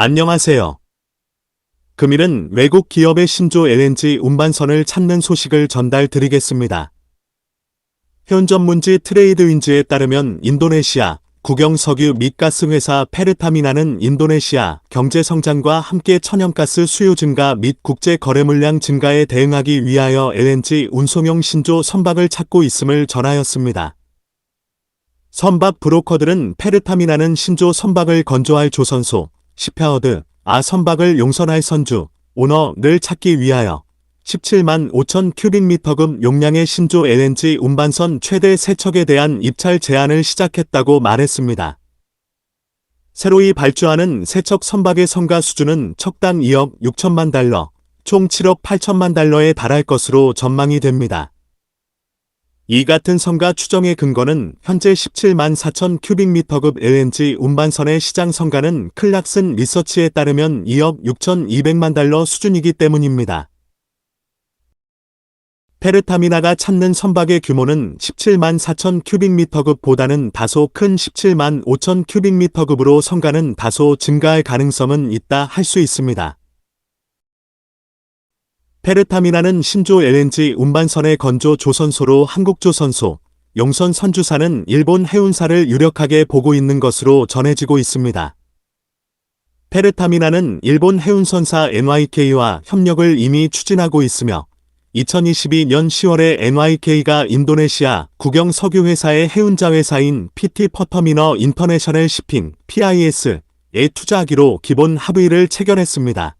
안녕하세요. 금일은 외국 기업의 신조 LNG 운반선을 찾는 소식을 전달 드리겠습니다. 현 전문지 트레이드윈즈에 따르면 인도네시아 국영 석유 및 가스 회사 페르타미나는 인도네시아 경제 성장과 함께 천연가스 수요 증가 및 국제 거래 물량 증가에 대응하기 위하여 LNG 운송용 신조 선박을 찾고 있음을 전하였습니다. 선박 브로커들은 페르타미나는 신조 선박을 건조할 조선소, 시페어드, 아 선박을 용선할 선주, 오너를 찾기 위하여 17만 5천 큐빅미터급 용량의 신조 LNG 운반선 최대 세척에 대한 입찰 제한을 시작했다고 말했습니다. 새로이 발주하는 세척 선박의 성가 수준은 척당 2억 6천만 달러, 총 7억 8천만 달러에 달할 것으로 전망이 됩니다. 이 같은 성가 추정의 근거는 현재 17만 4천 큐빅미터급 LNG 운반선의 시장 성가는 클락슨 리서치에 따르면 2억 6천2백만 달러 수준이기 때문입니다. 페르타미나가 찾는 선박의 규모는 17만 4천 큐빅미터급보다는 다소 큰 17만 5천 큐빅미터급으로 성가는 다소 증가할 가능성은 있다 할 수 있습니다. 페르타미나는 신조 LNG 운반선의 건조 조선소로 한국조선소, 용선 선주사는 일본 해운사를 유력하게 보고 있는 것으로 전해지고 있습니다. 페르타미나는 일본 해운선사 NYK와 협력을 이미 추진하고 있으며 2022년 10월에 NYK가 인도네시아 국영 석유회사의 해운자 회사인 PT 퍼터미너 인터내셔널 시핑 PIS에 투자하기로 기본 합의를 체결했습니다.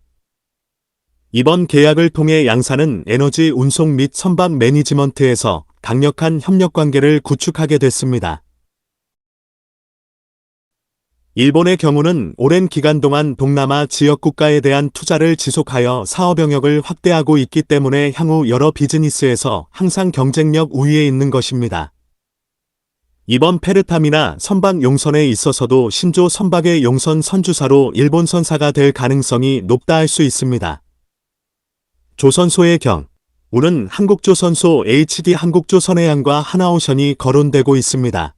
이번 계약을 통해 양사는 에너지 운송 및 선박 매니지먼트에서 강력한 협력 관계를 구축하게 됐습니다. 일본의 경우는 오랜 기간 동안 동남아 지역 국가에 대한 투자를 지속하여 사업 영역을 확대하고 있기 때문에 향후 여러 비즈니스에서 항상 경쟁력 우위에 있는 것입니다. 이번 페르타미나 선박 용선에 있어서도 신조 선박의 용선 선주사로 일본 선사가 될 가능성이 높다 할 수 있습니다. 조선소의 경, 우는 한국조선소 HD 한국조선해양과 하나오션이 거론되고 있습니다.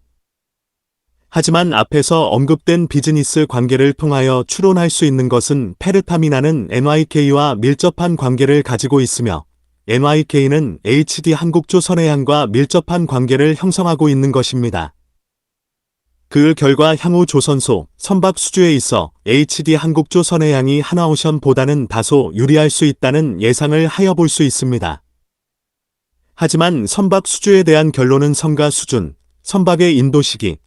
하지만 앞에서 언급된 비즈니스 관계를 통하여 추론할 수 있는 것은 페르타미나는 NYK와 밀접한 관계를 가지고 있으며 NYK는 HD 한국조선해양과 밀접한 관계를 형성하고 있는 것입니다. 그 결과 향후 조선소, 선박 수주에 있어 HD 한국조선해양이 하나오션보다는 다소 유리할 수 있다는 예상을 하여 볼 수 있습니다. 하지만 선박 수주에 대한 결론은 성가 수준, 선박의 인도 시기,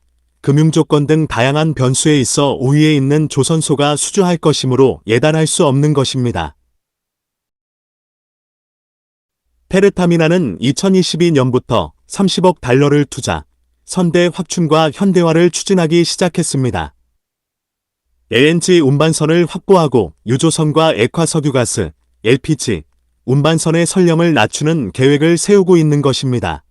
금융 조건 등 다양한 변수에 있어 우위에 있는 조선소가 수주할 것이므로 예단할 수 없는 것입니다. 페르타미나는 2022년부터 30억 달러를 투자, 선대 확충과 현대화를 추진하기 시작했습니다. LNG 운반선을 확보하고 유조선과 액화석유가스, LPG, 운반선의 설령을 낮추는 계획을 세우고 있는 것입니다.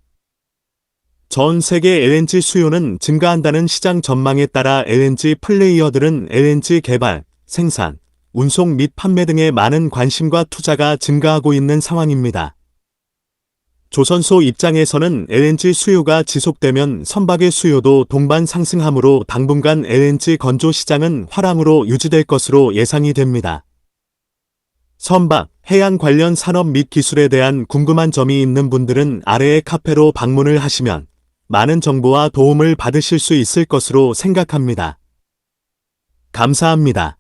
전 세계 LNG 수요는 증가한다는 시장 전망에 따라 LNG 플레이어들은 LNG 개발, 생산, 운송 및 판매 등에 많은 관심과 투자가 증가하고 있는 상황입니다. 조선소 입장에서는 LNG 수요가 지속되면 선박의 수요도 동반 상승하므로 당분간 LNG 건조 시장은 화랑으로 유지될 것으로 예상이 됩니다. 선박, 해양 관련 산업 및 기술에 대한 궁금한 점이 있는 분들은 아래의 카페로 방문을 하시면 많은 정보와 도움을 받으실 수 있을 것으로 생각합니다. 감사합니다.